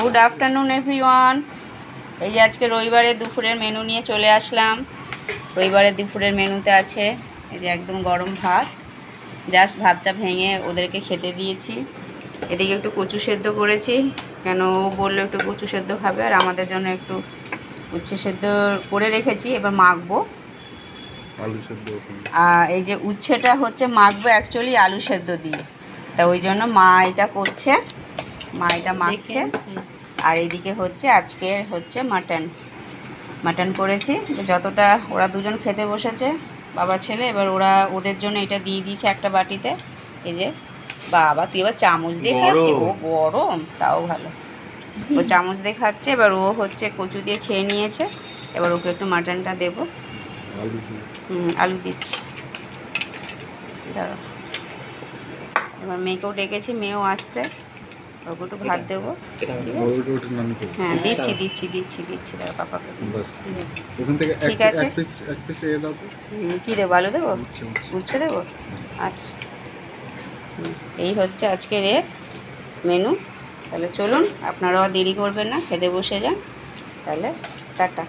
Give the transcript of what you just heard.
Good afternoon everyone এই যে আজকে রবিবারের দুপুরের মেনু নিয়ে চলে আসলাম। রবিবারের দুপুরের মেনুতে আছে এই যে একদম গরম ভাত। জাস্ট ভাতটা ভেঙে ওদেরকে খেতে দিয়েছি। এদিকে একটু কচু সেদ্ধ করেছি। কেন ও বলল একটু কচু সেদ্ধ খাবে আর আমাদের জন্য একটু উচ্ছে সেদ্ধ করে রেখেছি এবার মাখবো। আলু সেদ্ধ। আর এই যে উচ্ছেটা হচ্ছে মাখবো অ্যাকচুয়ালি আলু সেদ্ধ দিয়ে। তা ওই জন্য মা এটা করছে মা এটা মাখছে। আর এইদিকে হচ্ছে আজকে হচ্ছে মাটন। মাটন করেছি যতটা ওরা দুজন খেতে বসেছে বাবা ছেলে এবার ওরা ওদের জন্য এটা দিয়ে দিয়েছে একটা বাটিতে। এই যে বাবা তুই এবার চামচ দিয়ে খাচ্ছে ও গরম তাও ভালো। ও চামচ দিয়ে খাচ্ছে এবার ও হচ্ছে কচু দিয়ে খেয়ে নিয়েছে। এবার ওকে একটু মাটনটা দেবো। হুম আলু দিচ্ছি। দাঁড়াও। এবার মেয়েকেও ডেকেছি মেয়েও আসছে। ওকে একটু ভাত দেবো। হ্যাঁ দিচ্ছি দিচ্ছি দিচ্ছি দিচ্ছি দাঁড়া পাপাকে। ঠিক আছে। কী দেবো আলু দেবো? উচ্ছে, দেবো? আচ্ছা। হুম, এই হচ্ছে আজকের এ মেনু তাহলে চলুন আপনারাও দেরি করবেন না খেতে বসে যান। তাহলে টাটা।